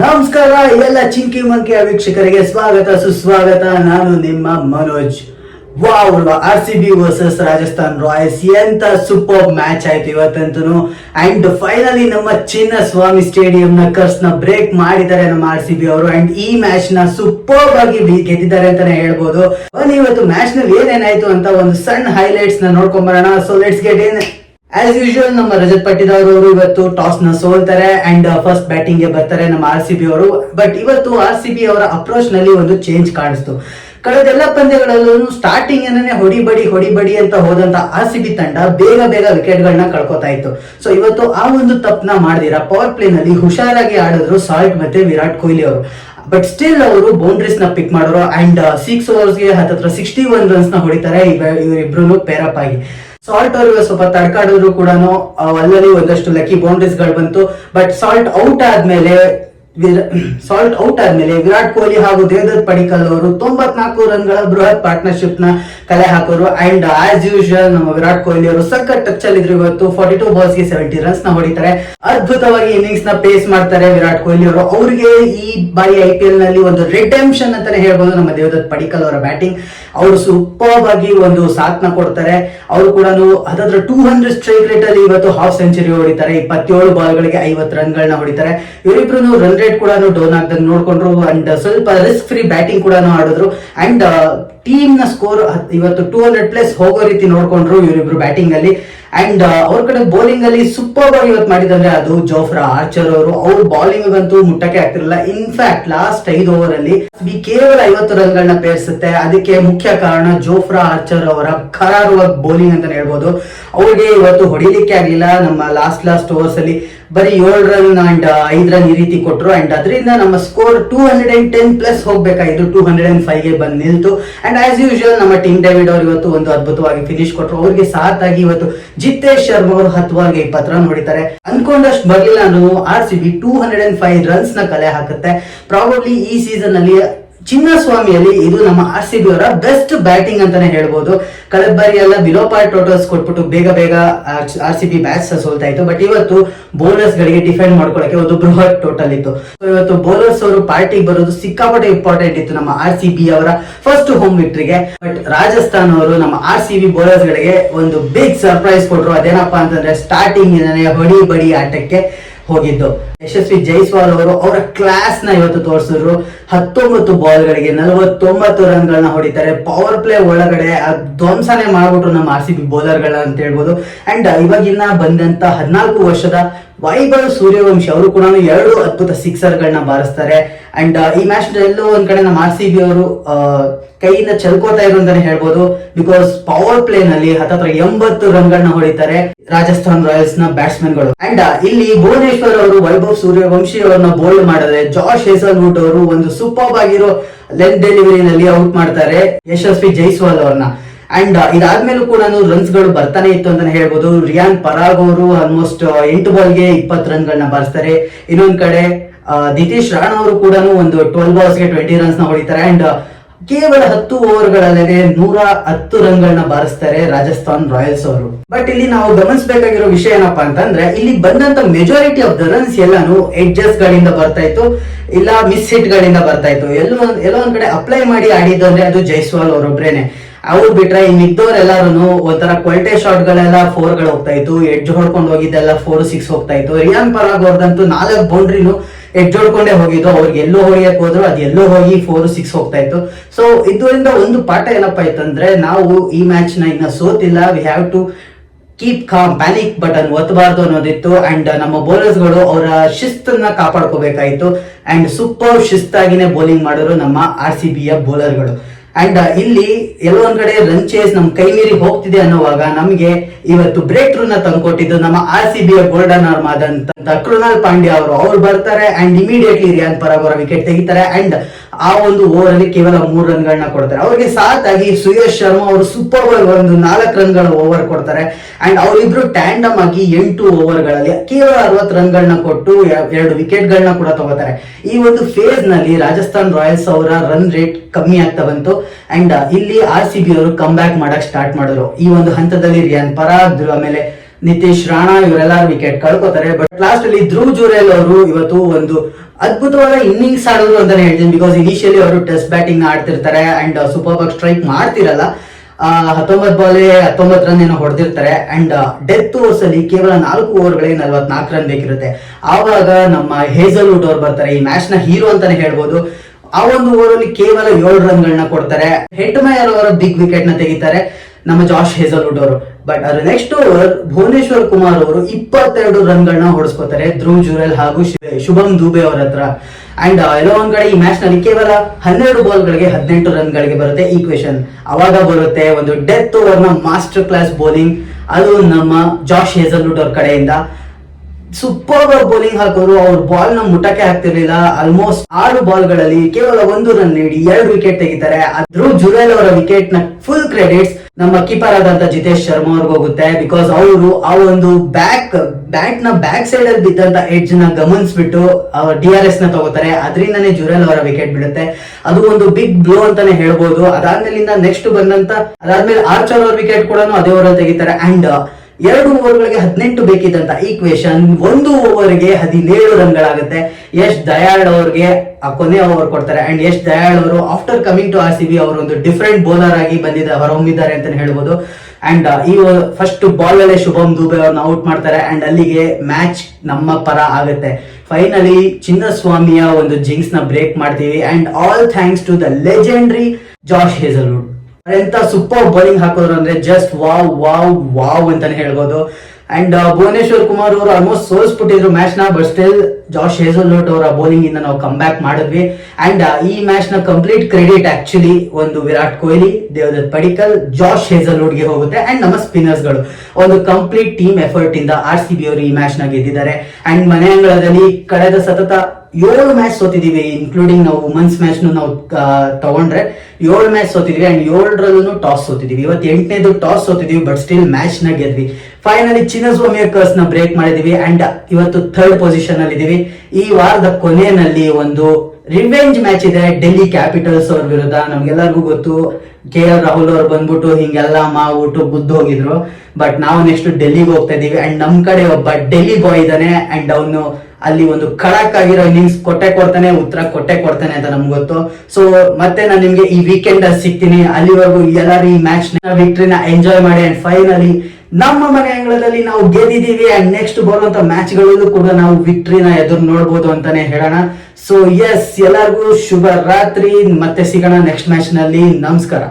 ನಮಸ್ಕಾರ ಎಲ್ಲ ಚಿಂಕಿ ಮಂಕಿ ವೀಕ್ಷಕರಿಗೆ ಸ್ವಾಗತ, ಸುಸ್ವಾಗತ. ನಾನು ನಿಮ್ಮ Manoj. Wow R C B versus Rajasthan Royals. ಎಂತ ಸೂಪರ್ ಮ್ಯಾಚ್ ಆಯ್ತು ಇವತ್ತಂತೂ ಅಂಡ್ ಫೈನಲಿ ನಮ್ಮ ಚಿನ್ನ ಸ್ವಾಮಿ ಸ್ಟೇಡಿಯಂ ನ ಕರ್ಸ್ನ ಬ್ರೇಕ್ ಮಾಡಿದ್ದಾರೆ ನಮ್ಮ ಆರ್ ಸಿ ಬಿ ಅವರು. ಅಂಡ್ ಈ ಮ್ಯಾಚ್ನ ಸೂಪರ್ ಆಗಿ ಗೆದ್ದಿದ್ದಾರೆ ಅಂತಾನೆ ಹೇಳ್ಬೋದು. ಇವತ್ತು ಮ್ಯಾಚ್ನಲ್ಲಿ ಏನೇನಾಯ್ತು ಅಂತ ಒಂದು ಸಣ್ಣ ಹೈಲೈಟ್ಸ್ನ ನೋಡ್ಕೊಂಡ್ ಬರೋಣ so let's get in as usual ನಮ್ಮ ರಜತ್ ಪಟ್ಟಿದಾರ್ ಅವರು ಇವತ್ತು ಟಾಸ್ನ ಸೋಲ್ತಾರೆ ಅಂಡ್ ಫಸ್ಟ್ ಬ್ಯಾಟಿಂಗ್ಗೆ ಬರ್ತಾರೆ ನಮ್ಮ ಆರ್ ಸಿ ಬಿ ಅವರು. ಬಟ್ ಇವತ್ತು ಆರ್ ಸಿ ಬಿ ಅವರ ಅಪ್ರೋಚ್ನಲ್ಲಿ ಒಂದು ಚೇಂಜ್ ಕಾಣಿಸ್ತು. ಕಳೆದ ಎಲ್ಲ ಪಂದ್ಯಗಳಲ್ಲೂ ಸ್ಟಾರ್ಟಿಂಗ್ ಏನೇ ಹೊಡಿಬಡಿ ಹೊಡಿಬಡಿ ಅಂತ ಹೋದಂತ ಆರ್ ಸಿ ಬಿ ತಂಡ ಬೇಗ ಬೇಗ ವಿಕೆಟ್ ಗಳನ್ನ ಕಳ್ಕೊತಾ ಇತ್ತು. ಸೊ ಇವತ್ತು ಆ ಒಂದು ತಪ್ಪನ ಮಾಡಿದಿರಾ? ಪವರ್ ಪ್ಲೇ ನಲ್ಲಿ ಹುಷಾರಾಗಿ ಆಡಿದ್ರು ಸಾಲ್ಟ್ ಮತ್ತೆ ವಿರಾಟ್ ಕೊಹ್ಲಿ ಅವರು. ಬಟ್ ಸ್ಟಿಲ್ ಅವರು ಬೌಂಡ್ರೀಸ್ನ ಪಿಕ್ ಮಾಡೋರು ಅಂಡ್ ಸಿಕ್ಸ್ ಓವರ್ಸ್ಗೆ ಹತ್ತತ್ರ ಸಿಕ್ಸ್ಟಿ ಒನ್ ರನ್ಸ್ನ ಹೊಡಿತಾರೆ ಇವರಿಬ್ರು ಪೇರಪ್ ಆಗಿ. ಸಾಲ್ಟ್ ಅವರು ಸ್ವಲ್ಪ ತಡ್ಕಾಡಿದ್ರು ಕೂಡ ಅಲ್ಲಲ್ಲಿ ಒಂದಷ್ಟು ಲಕ್ಕಿ ಬೌಂಡ್ರೀಸ್ಗಳು ಬಂತು. ಬಟ್ ಸಾಲ್ಟ್ ಔಟ್ ಆದ್ಮೇಲೆ ಸಾಲ್ಟ್ ಔಟ್ ಆದ್ಮೇಲೆ ವಿರಾಟ್ ಕೊಹ್ಲಿ ಹಾಗೂ ದೇವದತ್ ಪಡಿಕಲ್ ಅವರು ತೊಂಬತ್ನಾಲ್ಕು ರನ್ಗಳ ಬೃಹತ್ ಪಾರ್ಟ್ನರ್ಶಿಪ್ನ ಕಲೆ ಹಾಕೋರು. ಅಂಡ್ ಆಸ್ ಯೂಶುವಲ್ ನಮ್ಮ ವಿರಾಟ್ ಕೊಹ್ಲಿ ಅವರು ಸಖತ್ ಟಚ್ ಅಲ್ಲಿ ಇದ್ರು ಇವತ್ತು. ಫಾರ್ಟಿ ಟೂ ಬಾಲ್ಸ್ಗೆ ಸೆವೆಂಟಿ ರನ್ಸ್ನ ಹೊಡಿತಾರೆ. ಅದ್ಭುತವಾಗಿ ಇನ್ನಿಂಗ್ಸ್ನ ಪೇಸ್ ಮಾಡ್ತಾರೆ ವಿರಾಟ್ ಕೊಹ್ಲಿ ಅವರು. ಅವ್ರಿಗೆ ಈ ಬಾರಿ ಐ ಪಿ ಎಲ್ನಲ್ಲಿ ಒಂದು ರಿಡೆಂಪ್ಷನ್ ಅಂತಾನೆ ಹೇಳ್ಬೋದು ನಮ್ಮ ದೇವದತ್ ಪಡಿಕಲ್ ಅವರ ಬ್ಯಾಟಿಂಗ್ ಅವರು ಸೂಪರ್ ಆಗಿ ಒಂದು ನ ಕೊಡ್ತಾರೆ. ಅವರು ಕೂಡ ಅದಾದ್ರೆ ಟೂ ಹಂಡ್ರೆಡ್ ಸ್ಟ್ರೈಕ್ ರೇಟ್ ಅಲ್ಲಿ ಇವತ್ತು ಹಾಫ್ ಸೆಂಚುರಿ ಹೊಡಿತಾರೆ. ಇಪ್ಪತ್ತೇಳು ಬಾಲ್ ಗಳಿಗೆ ಐವತ್ತು ರನ್ಗಳನ್ನ ಹೊಡಿತಾರೆ. ಇವರಿಬ್ರು ರನ್ ರೇಟ್ ಕೂಡ ಡೌನ್ ಆಗ್ದಂಗೆ ನೋಡ್ಕೊಂಡ್ರು ಅಂಡ್ ಸ್ವಲ್ಪ ರಿಸ್ಕ್ ಫ್ರೀ ಬ್ಯಾಟಿಂಗ್ ಕೂಡ ಆಡಿದ್ರು. ಅಂಡ್ ಟೀಮ್ನ ಸ್ಕೋರ್ ಇವತ್ತು ಟೂ ಹಂಡ್ರೆಡ್ ಪ್ಲಸ್ ಹೋಗೋ ರೀತಿ ನೋಡ್ಕೊಂಡ್ರು ಇವರಿಬ್ರು ಬ್ಯಾಟಿಂಗ್ ಅಲ್ಲಿ. ಅಂಡ್ ಅವ್ರ ಕಡೆ ಬೌಲಿಂಗ್ ಅಲ್ಲಿ ಸೂಪರ್ ಆಗಿ ಇವತ್ತು ಮಾಡಿದಂದ್ರೆ ಅದು ಜೋಫ್ರಾ, ಆರ್ಚರ್ ಅವರು. ಅವ್ರ ಬೌಲಿಂಗ್ ಅಂತೂ ಮುಟ್ಟಕ್ಕೆ ಆಗ್ತಿರಲಿಲ್ಲ. ಇನ್ಫ್ಯಾಕ್ಟ್ ಲಾಸ್ಟ್ ಐದು ಓವರ್ ಅಲ್ಲಿ ಕೇವಲ ಐವತ್ತು ರನ್ಗಳನ್ನ ಪೇರಿಸುತ್ತೆ. ಅದಕ್ಕೆ ಮುಖ್ಯ ಕಾರಣ ಜೋಫ್ರಾ, ಆರ್ಚರ್ ಅವರ ಕರಾರುವಾಗಿ ಬೌಲಿಂಗ್ ಅಂತಾನೆ ಹೇಳ್ಬೋದು. ಅವ್ರಿಗೆ ಇವತ್ತು ಹೊಡಿಲಿಕ್ಕೆ ಆಗಲಿಲ್ಲ. ನಮ್ಮ ಲಾಸ್ಟ್ ಲಾಸ್ಟ್ ಓವರ್ಸ್ ಅಲ್ಲಿ ಬರೀ ಏಳು ರನ್ ಅಂಡ್ ಐದು ರನ್ ಈ ರೀತಿ ಕೊಟ್ಟರು ಅಂಡ್ ಅದರಿಂದ ನಮ್ಮ score two hundred and ten plus ಹೋಗ್ಬೇಕಾಗಿತ್ತು. ಟೂ ಹಂಡ್ರೆಡ್ ಅಂಡ್ ಫೈವ್ಗೆ ಬಂದು ನಿಲ್ತು. ಅಂಡ್ ಆಸ್ ಯೂಶುವಲ್ ನಮ್ಮ ಟೀಮ್ ಡೇವಿಡ್ ಅವರು ಇವತ್ತು ಒಂದು ಅದ್ಭುತವಾಗಿ ಫಿನಿಶ್ ಕೊಟ್ರು. ಅವ್ರಿಗೆ ಆಗಿ ಇವತ್ತು ಜಿತೇಶ್ ಶರ್ಮಾ ಅವರು ಹತ್ತುವಾಗಿ ಇಪ್ಪತ್ತು ರನ್ ಹೊಡಿತಾರೆ. ಅನ್ಕೊಂಡಷ್ಟು ಬರಲಿಲ್ಲ ನಾನು. R C B two hundred and five ರನ್ಸ್ನ ಕಲೆ ಹಾಕುತ್ತೆ. ಪ್ರಾಬಬ್ಲಿ ಈ ಸೀಸನ್ ಅಲ್ಲಿ ಚಿನ್ನಸ್ವಾಮಿಯಲ್ಲಿ ಇದು ನಮ್ಮ ಆರ್ ಸಿ ಬಿ ಅವರ ಬೆಸ್ಟ್ ಬ್ಯಾಟಿಂಗ್ ಅಂತಾನೆ ಹೇಳ್ಬೋದು. ಕಳೆದ ಬಾರಿ ಎಲ್ಲ ಬಿಲೋ ಪಾರ್ ಟೋಟಲ್ಸ್ ಕೊಟ್ಬಿಟ್ಟು ಬೇಗ ಬೇಗ ಆರ್ ಸಿ ಬಿ ಬ್ಯಾಟ್ಸ್ ಸೋಲ್ತಾ ಇತ್ತು. ಬಟ್ ಇವತ್ತು ಬೌಲರ್ಸ್ ಗಳಿಗೆ ಡಿಫೆಂಡ್ ಮಾಡ್ಕೊಳಕ್ಕೆ ಒಂದು ಬೃಹತ್ ಟೋಟಲ್ ಇತ್ತು. ಇವತ್ತು ಬೌಲರ್ಸ್ ಅವರು ಪಾರ್ಟಿಗೆ ಬರೋದು ಸಿಕ್ಕಾಪಟ್ಟೆ ಇಂಪಾರ್ಟೆಂಟ್ ಇತ್ತು ನಮ್ಮ ಆರ್ ಸಿ ಬಿ ಅವರ ಫಸ್ಟ್ ಹೋಮ್ ವಿಕ್ಟ್ರಿಗೆ ಬಟ್ ರಾಜಸ್ಥಾನ್ ಅವರು ನಮ್ಮ ಆರ್ ಸಿ ಬಿ ಬೌಲರ್ಸ್ ಗಳಿಗೆ ಒಂದು ಬಿಗ್ ಸರ್ಪ್ರೈಸ್ ಕೊಟ್ರು. ಅದೇನಪ್ಪಾ ಅಂತಂದ್ರೆ ಸ್ಟಾರ್ಟಿಂಗ್ ಹೊಡಿ ಬಡಿ ಆಟಕ್ಕೆ. ಹೋಗಿದ್ದು. ಯಶಸ್ವಿ ಜೈಸ್ವಾಲ್ ಅವರು ಅವರ ಕ್ಲಾಸ್ನ ಇವತ್ತು ತೋರಿಸಿದ್ರು. ಹತ್ತೊಂಬತ್ತು ಬಾಲ್ ಗಳಿಗೆ ನಲವತ್ತೊಂಬತ್ತು ರನ್ ಗಳನ್ನ ಹೊಡಿತಾರೆ. ಪವರ್ ಪ್ಲೇ ಒಳಗಡೆ ಧ್ವಂಸನೆ ಮಾಡ್ಬಿಟ್ರು ನಮ್ಮ ಆರ್ ಸಿ ಬಿ ಬೌಲರ್ಗಳ ಅಂತ ಹೇಳ್ಬೋದು. ಅಂಡ್ ಇವಾಗಿನ ಬಂದಂತ ಹದಿನಾಲ್ಕು ವರ್ಷದ ವೈಭವ್ ಸೂರ್ಯವಂಶಿ ಅವರು ಕೂಡ ಎರಡು ಅದ್ಭುತ ಸಿಕ್ಸರ್ ಗಳನ್ನ ಬಾರಿಸ್ತಾರೆ. ಅಂಡ್ ಈ ಮ್ಯಾಚ್ ಎಲ್ಲೋ ಒಂದ್ ಕಡೆ ನಮ್ಮ ಆರ್ ಸಿ ಬಿ ಅವರು ಕೈಯಿಂದ ಚಲ್ಕೋತಾ ಇರು ಅಂತಾನೆ ಹೇಳ್ಬೋದು. ಬಿಕಾಸ್ ಪವರ್ ಪ್ಲೇ ನಲ್ಲಿ ಹತ್ತತ್ರ ಎಂಬತ್ತು ರನ್ ಗಳನ್ನ ಹೊಡಿತಾರೆ ರಾಜಸ್ಥಾನ್ ರಾಯಲ್ಸ್ನ ಬ್ಯಾಟ್ಸ್ಮನ್ಗಳು ಅಂಡ್ ಇಲ್ಲಿ ಭುವನೇಶ್ವರ್ ಅವರು, ವೈಭವ್ ಸೂರ್ಯವಂಶಿ ಅವರನ್ನ ಬೋಲ್ಡ್ ಮಾಡಿದ್ರೆ ಜಾಶ್ ಹೇಸಲ್ವುಡ್ ಅವರು ಒಂದು ಸೂಪರ್ ಆಗಿರೋ ಲೆಂತ್ ಡೆಲಿವರಿನಲ್ಲಿ ಔಟ್ ಮಾಡ್ತಾರೆ ಯಶಸ್ವಿ ಜೈಸ್ವಾಲ್ ಅವ್ರನ್ನ. ಅಂಡ್ ಇದಾದ್ಮೇಲೂ ಕೂಡ ರನ್ಸ್ಗಳು ಬರ್ತಾನೆ ಇತ್ತು ಅಂತಾನೆ ಹೇಳ್ಬೋದು. ರಿಯಾನ್ ಪರಾಗ್ ಅವರು ಆಲ್ಮೋಸ್ಟ್ ಎಂಟು ಬಾಲ್ಗೆ ಇಪ್ಪತ್ತು ರನ್ ಗಳನ್ನ ಬಾರಿಸ್ತಾರೆ. ಇನ್ನೊಂದ್ ಕಡೆ ಆ, ರಾಣ ಅವರು ಕೂಡ ಒಂದು ಟ್ವೆಲ್ಗೆ ಟ್ವೆಂಟಿ ರನ್ಸ್ನ ಹೊಡಿತಾರೆ. ಅಂಡ್ ಕೇವಲ ಹತ್ತು ಓವರ್ಗಳಲ್ಲೇ ನೂರ ಹತ್ತು ರನ್ ಗಳನ್ನ ಬಾರಿಸ್ತಾರೆ ರಾಜಸ್ಥಾನ್ ರಾಯಲ್ಸ್ ಅವರು. ಬಟ್ ಇಲ್ಲಿ ನಾವು ಗಮನಿಸಬೇಕಾಗಿರೋ ವಿಷಯ ಏನಪ್ಪಾ ಅಂತಂದ್ರೆ ಇಲ್ಲಿ ಬಂದಂತ ಮೆಜಾರಿಟಿ ಆಫ್ ದ ರನ್ಸ್ ಎಲ್ಲಾನು ಎಡ್ಜಸ್ ಗಳಿಂದ ಬರ್ತಾ ಇತ್ತು ಇಲ್ಲ ಮಿಸ್ ಹಿಟ್ ಗಳಿಂದ ಬರ್ತಾ ಇತ್ತು. ಎಲ್ಲೋ ಎಲ್ಲೋ ಒಂದ್ ಕಡೆ ಅಪ್ಲೈ ಮಾಡಿ ಆಡಿದ್ದು ಅಂದ್ರೆ ಅದು ಜೈಸ್ವಾಲ್ ಅವರೊಬ್ರೇನೆ ಅವ್ರು ಬಿಟ್ರೆ ಇನ್ ಎಲ್ಲಾರು ಒಂಥರ ಕ್ವಾಲಿಟಿ ಶಾಟ್ ಗಳೆಲ್ಲ ಫೋರ್ಗಳು ಹೋಗ್ತಾ ಇತ್ತು ಎಡ್ಜ್ ಹೊಡ್ಕೊಂಡು ಹೋಗಿದ್ದೆಲ್ಲ ಫೋರ್ ಸಿಕ್ಸ್ ಹೋಗ್ತಾ ಇತ್ತು. ರಿಯಾನ್ ಪರಾಗ್ ಅವ್ರದಂತೂ ನಾಲ್ಕು ಬೌಂಡ್ರಿನು ಎಡ್ಜ್ ಹೊಡ್ಕೊಂಡೇ ಹೋಗಿದ್ದು, ಅವ್ರಿಗೆ ಎಲ್ಲೋ ಹೊಡಿಯಕ್ ಹೋದ್ರು, ಅದು ಎಲ್ಲೋ ಹೋಗಿ ಫೋರ್ ಸಿಕ್ಸ್ ಹೋಗ್ತಾ ಇತ್ತು. ಸೊ ಇದರಿಂದ ಒಂದು ಪಾಠ ಏನಪ್ಪಾ ಇತ್ತಂದ್ರೆ, ನಾವು ಈ ಮ್ಯಾಚ್ನ ಇನ್ನ ಸೋತಿಲ್ಲ. We have to keep calm panic button ಒತ್ತಬಾರ್ದು ಅನ್ನೋದಿತ್ತು. ಅಂಡ್ ನಮ್ಮ ಬೌಲರ್ಸ್ಗಳು ಅವರ ಶಿಸ್ತನ್ನ ಕಾಪಾಡ್ಕೋಬೇಕಾಯ್ತು. ಅಂಡ್ ಸೂಪರ್ ಶಿಸ್ತಾಗಿನೇ ಬೌಲಿಂಗ್ ಮಾಡಿದ್ರು ನಮ್ಮ ಆರ್ ಸಿ ಬಿಯ ಬೌಲರ್ಗಳು ಅಂಡ್ ಇಲ್ಲಿ ಎಲ್ಲೊಂದ್ ಕಡೆ ರನ್ ಚೇಸ್ ನಮ್ ಕೈ ಮೀರಿ ಹೋಗ್ತಿದೆ ಅನ್ನುವಾಗ ನಮ್ಗೆ ಇವತ್ತು ಬ್ರೇಕ್ ಥ್ರೂ ನ ತಂದ್ಕೊಟ್ಟಿದ್ದು ನಮ್ಮ R C B golden arm ಆದಂತ ಕೃಣಾಲ್ ಪಾಂಡ್ಯ ಅವರು, ಅವ್ರು ಬರ್ತಾರೆ ಅಂಡ್ ಇಮಿಡಿಯೇಟ್ಲಿ ರಿಯಾನ್ ಪರಾಗ್ ಅವರ ವಿಕೆಟ್ ತೆಗಿತಾರೆ. ಅಂಡ್ ಆ ಒಂದು ಓವರ್ ಅಲ್ಲಿ ಕೇವಲ ಮೂರು ರನ್ ಗಳನ್ನ ಕೊಡ್ತಾರೆ. ಅವ್ರಿಗೆ ಸಾಥ್ ಆಗಿ ಸುಯೇಶ್ ಶರ್ಮಾ ಅವರು ಸೂಪರ್ ಒಂದು ನಾಲ್ಕು ರನ್ಗಳ ಓವರ್ ಕೊಡ್ತಾರೆ. ಅಂಡ್ ಅವರಿಬ್ರು ಟ್ಯಾಂಡಮ್ ಆಗಿ ಎಂಟು ಓವರ್ಗಳಲ್ಲಿ ಕೇವಲ ಅರವತ್ತು ರನ್ ಗಳನ್ನ ಕೊಟ್ಟು ಎರಡು ವಿಕೆಟ್ ಗಳನ್ನ ಕೂಡ ತಗೋತಾರೆ. ಈ ಒಂದು ಫೇಸ್ನಲ್ಲಿ ರಾಜಸ್ಥಾನ್ ರಾಯಲ್ಸ್ ಅವರ ರನ್ ರೇಟ್ ಕಮ್ಮಿ ಆಗ್ತಾ ಬಂತು. ಅಂಡ್ ಇಲ್ಲಿ ಆರ್ ಸಿ ಬಿ ಅವರು ಕಮ್ ಬ್ಯಾಕ್ ಮಾಡಕ್ ಸ್ಟಾರ್ಟ್ ಮಾಡಿದ್ರು. ಈ ಒಂದು ಹಂತದಲ್ಲಿ ರಿಯಾನ್ ಪರಾಗ್ ಆಮೇಲೆ ನಿತೇಶ್ ರಾಣಾ ಇವರೆಲ್ಲ ವಿಕೆಟ್ ಕಳ್ಕೊತಾರೆ. ಬಟ್ ಲಾಸ್ಟ್ ಅಲ್ಲಿ ಧ್ರುವ್ ಜುರೇಲ್ ಅವರು ಇವತ್ತು ಒಂದು ಅದ್ಭುತವಾದ ಇನ್ನಿಂಗ್ಸ್ ಆಡೋದು ಅಂತಾನೆ ಹೇಳ್ತೀನಿ ಬಿಕಾಸ್ ಇನಿಷಿಯಲಿ ಅವರು ಟೆಸ್ಟ್ ಬ್ಯಾಟಿಂಗ್ ಆಡ್ತಿರ್ತಾರೆ ಅಂಡ್ ಸೂಪರ್ ಬಾಗ್ ಸ್ಟ್ರೈಕ್ ಮಾಡ್ತಿರಲ್ಲ. ಹತ್ತೊಂಬತ್ತು ಬಾಲ್ ಹತ್ತೊಂಬತ್ತು ರನ್ ಏನೋ ಹೊಡೆದಿರ್ತಾರೆ ಅಂಡ್ ಡೆತ್ ಓವರ್ಸ್ ಅಲ್ಲಿ ಕೇವಲ ನಾಲ್ಕು ಓವರ್ಗಳಿಗೆ ನಲ್ವತ್ನಾಲ್ಕು ರನ್ ಬೇಕಿರುತ್ತೆ. ಆವಾಗ ನಮ್ಮ ಹೇಸಲ್ವುಡ್ ಅವ್ರು ಬರ್ತಾರೆ, ಈ ಮ್ಯಾಚ್ನ ಹೀರೋ ಅಂತಾನೆ ಹೇಳ್ಬೋದು. ಆ ಒಂದು ಓವರ್ ಅಲ್ಲಿ ಕೇವಲ ಏಳು ರನ್ ಗಳನ್ನ ಕೊಡ್ತಾರೆ. ಹೆಡ್ ಅವರ ಬಿಗ್ ವಿಕೆಟ್ನ ತೆಗಿತಾರೆ ನಮ್ಮ ಜಾಶ್ ಹೇಸಲ್ವುಡ್ ಅವರು. ಬಟ್ ಅದ್ರ ನೆಕ್ಸ್ಟ್ ಓವರ್ ಭುವನೇಶ್ವರ್ ಕುಮಾರ್ ಅವರು ಇಪ್ಪತ್ತೆರಡು ರನ್ ಗಳನ್ನ ಹೊಡಿಸ್ಕೋತಾರೆ ಧ್ರುವ್ ಜುರೆಲ್ ಹಾಗೂ ಶುಭಂ ದುಬೆ ಅವರ ಹತ್ರ. ಅಂಡ್ ಎಲ್ಲೋ ಒಂದ್ ಕಡೆ ಈ ಮ್ಯಾಚ್ನಲ್ಲಿ ಕೇವಲ ಹನ್ನೆರಡು ಬಾಲ್ ಗಳಿಗೆ ಹದಿನೆಂಟು ರನ್ ಗಳಿಗೆ ಬರುತ್ತೆ ಈಕ್ವೇಶನ್ ಅವಾಗ ಬರುತ್ತೆ ಒಂದು ಡೆತ್ ಓವರ್ನ ಮಾಸ್ಟರ್ ಕ್ಲಾಸ್ ಬೌಲಿಂಗ್ ಅದು ನಮ್ಮ ಜಾಶ್ ಹೇಸಲ್ವುಡ್ ಅವ್ರ ಕಡೆಯಿಂದ. ಸೂಪರ್ ಬೌಲಿಂಗ್ ಹಾಕೋರು, ಅವ್ರ ಬಾಲ್ನ ಮುಟ್ಟಕ್ಕೆ ಹಾಕ್ತಿರ್ಲಿಲ್ಲ. ಆಲ್ಮೋಸ್ಟ್ ಆರು ಬಾಲ್ಗಳಲ್ಲಿ ಕೇವಲ ಒಂದು ರನ್ ನೀಡಿ ಎರಡು ವಿಕೆಟ್ ತೆಗಿತಾರೆ. ಅದ್ರೂ ಜುರೇಲ್ ಅವರ ವಿಕೆಟ್ನ ಫುಲ್ ಕ್ರೆಡಿಟ್ಸ್ ನಮ್ಮ ಕೀಪರ್ ಆದಂತ ಜಿತೇಶ್ ಶರ್ಮಾ ಅವ್ರಿಗೆ ಹೋಗುತ್ತೆ ಬಿಕಾಸ್ ಅವರು ಆ ಒಂದು ಬ್ಯಾಕ್ ಬ್ಯಾಟ್ನ ಬ್ಯಾಕ್ ಸೈಡ್ ಅಲ್ಲಿ ಬಿದ್ದಂತ ಎಡ್ಜ್ನ ಗಮನಿಸ್ಬಿಟ್ಟು ಡಿ ಆರ್ ಎಸ್ನ ತಗೋತಾರೆ. ಅದರಿಂದನೇ ಜುರಲ್ ಅವರ ವಿಕೆಟ್ ಬಿಡುತ್ತೆ ಅದು ಒಂದು ಬಿಗ್ ಬ್ಲೋ ಅಂತಾನೆ ಹೇಳ್ಬೋದು. ಅದಾದ್ಮೇಲಿಂದ ನೆಕ್ಸ್ಟ್ ಬಂದಂತ, ಅದಾದ್ಮೇಲೆ ಆರ್ಚರ್ ಅವರ ವಿಕೆಟ್ ಕೂಡ ಅದೇ ಓವರ್ ತೆಗಿತಾರೆ. ಅಂಡ್ ಎರಡು ಓವರ್ಗಳಿಗೆ ಹದಿನೆಂಟು ಬೇಕಿದ್ದಂತ ಈಕ್ವೇಶನ್ ಒಂದು ಓವರ್ಗೆ ಹದಿನೇಳು ರನ್ಗಳಾಗುತ್ತೆ. ಯಶ್ ದಯಾಳ್ ಅವ್ರಿಗೆ ಆ ಕೊನೆ ಓವರ್ ಕೊಡ್ತಾರೆ. ಅಂಡ್ ಯಶ್ ದಯಾಳ್ ಅವರು after coming to R C B ಅವರು ಒಂದು ಡಿಫ್ರೆಂಟ್ ಬೌಲರ್ ಆಗಿ ಬಂದಿದ್ದ ಹೊರಹೊಮ್ಮಿದ್ದಾರೆ ಅಂತಾನೆ ಹೇಳ್ಬೋದು. ಅಂಡ್ ಈ ಫಸ್ಟ್ ಬಾಲ್ ಅಲ್ಲೇ ಶುಭಂ ದುಬೆ ಅವ್ರನ್ನ ಔಟ್ ಮಾಡ್ತಾರೆ. ಅಂಡ್ ಅಲ್ಲಿಗೆ ಮ್ಯಾಚ್ ನಮ್ಮ ಪರ ಆಗುತ್ತೆ. ಫೈನಲಿ ಚಿನ್ನಸ್ವಾಮಿಯ ಒಂದು ಜಿಂಗ್ಸ್ನ ಬ್ರೇಕ್ ಮಾಡ್ತೀವಿ. And all thanks to the legendary Josh Hazlewood ಎಂತ ಸೂಪರ್ ಬೌಲಿಂಗ್ ಹಾಕೋರು ಅಂದ್ರೆ ಜಸ್ಟ್ ವಾವ್ ವಾವ್ ವಾವ್ ಅಂತಾನೆ ಹೇಳ್ಬೋದು. ಅಂಡ್ ಭುವನೇಶ್ವರ್ ಕುಮಾರ್ ಅವರು ಆಲ್ಮೋಸ್ಟ್ ಸೋಲ್ಸ್ಬಿಟ್ಟಿದ್ರು ಮ್ಯಾಚ್ನ ಬಟ್ ಸ್ಟಿಲ್ ಜಾಶ್ ಹೇಸಲ್ವುಡ್ ಅವರ ಬೌಲಿಂಗ್ ಇಂದ ನಾವು ಕಮ್ ಬ್ಯಾಕ್ ಮಾಡಿದ್ವಿ. ಅಂಡ್ ಈ ಮ್ಯಾಚ್ನ ಕಂಪ್ಲೀಟ್ ಕ್ರೆಡಿಟ್ ಆಕ್ಚುಲಿ ಒಂದು ವಿರಾಟ್ ಕೊಹ್ಲಿ, ದೇವದತ್ ಪಡಿಕಲ್ ಜಾಶ್ ಹೇಸಲ್ವುಡ್ಗೆ ಹೋಗುತ್ತೆ. ಅಂಡ್ ನಮ್ಮ ಸ್ಪಿನ್ನರ್ಸ್ಗಳು, ಒಂದು ಕಂಪ್ಲೀಟ್ ಟೀಮ್ ಎಫರ್ಟ್ ಇಂದ ಆರ್ ಸಿ ಬಿ ಅವರು ಈ ಮ್ಯಾಚ್ನ ಗೆದ್ದಿದ್ದಾರೆ. ಅಂಡ್ ಮನೆ ಅಂಗಳದಲ್ಲಿ ಕಳೆದ ಸತತ ಏಳು ಮ್ಯಾಚ್ ಸೋತಿದೀವಿ ಇನ್ಕ್ಲೂಡಿಂಗ್ ನಾವು ವುಮೆನ್ಸ್ ಮ್ಯಾಚ್ ನಾವು ತಗೊಂಡ್ರೆ ಏಳು ಮ್ಯಾಚ್ ಸೋತಿದೀವಿ ಅಂಡ್ ಏಳರಲ್ಲೂ ಟಾಸ್ ಸೋತಿದೀವಿ. ಇವತ್ತು ಎಂಟನೇದು ಟಾಸ್ ಸೋತಿದೀವಿ ಬಟ್ ಸ್ಟಿಲ್ ಮ್ಯಾಚ್ನ ಗೆದ್ವಿ. ಫೈನಲಿ ಚಿನ್ನಸ್ವಾಮಿಯ ಕರ್ಸ್ನ ಬ್ರೇಕ್ ಮಾಡಿದೀವಿ ಅಂಡ್ ಇವತ್ತು ಥರ್ಡ್ ಪೊಸಿಷನ್ ಅಲ್ಲಿ ಇದೀವಿ ಈ ವಾರದ ಕೊನೆಯಲ್ಲಿ ಒಂದು ರಿವೆಂಜ್ ಮ್ಯಾಚ್ ಇದೆ ಡೆಲ್ಲಿ ಕ್ಯಾಪಿಟಲ್ಸ್ ಅವ್ರ ವಿರುದ್ಧ. ನಮ್ಗೆಲ್ಲರಿಗೂ ಗೊತ್ತು ಕೆ ಆರ್ ರಾಹುಲ್ ಅವ್ರು ಬಂದ್ಬಿಟ್ಟು ಹಿಂಗೆಲ್ಲ ಊಟ ಗುದ್ದು ಹೋಗಿದ್ರು. ಬಟ್ ನಾವು ನೆಕ್ಸ್ಟ್ ಡೆಲ್ಲಿಗೆ ಹೋಗ್ತಾ ಇದೀವಿ ಅಂಡ್ ನಮ್ ಕಡೆ ಒಬ್ಬ ಡೆಲ್ಲಿ ಬಾಯ್ ಇದ್ದಾನೆ ಅಂಡ್ ಅವನು ಅಲ್ಲಿ ಒಂದು ಖಡಕ್ ಆಗಿರೋ ಇನ್ನಿಂಗ್ಸ್ ಕೊಟ್ಟೆ ಕೊಡ್ತಾನೆ, ಉತ್ತರ ಕೊಟ್ಟೆ ಕೊಡ್ತಾನೆ ಅಂತ ನಮ್ಗೆ ಗೊತ್ತು. ಸೊ ಮತ್ತೆ ನಾನು ನಿಮ್ಗೆ ಈ ವೀಕೆಂಡ್ ಸಿಗ್ತೀನಿ. ಅಲ್ಲಿವರೆಗೂ ಎಲ್ಲರೂ ಈ ಮ್ಯಾಚ್ನ ವಿಕ್ಟ್ರಿನ ಎಂಜಾಯ್ ಮಾಡಿ ಅಂಡ್ ಫೈನಲಿ ನಮ್ಮ ಮನೆ ಅಂಗಳದಲ್ಲಿ ನಾವು ಗೆದ್ದಿದ್ದೀವಿ ಅಂಡ್ ನೆಕ್ಸ್ಟ್ ಬರುವಂತ ಮ್ಯಾಚ್ ಗಳಲ್ಲೂ ಕೂಡ ನಾವು ವಿಕ್ಟ್ರಿನ ಎದುರು ನೋಡ್ಬೋದು ಅಂತಾನೆ ಹೇಳೋಣ. ಸೊ ಎಸ್ ಎಲ್ಲರಿಗೂ ಶುಭ ರಾತ್ರಿ. ಮತ್ತೆ ಸಿಗೋಣ ನೆಕ್ಸ್ಟ್ ಮ್ಯಾಚ್ನಲ್ಲಿ. ನಮಸ್ಕಾರ.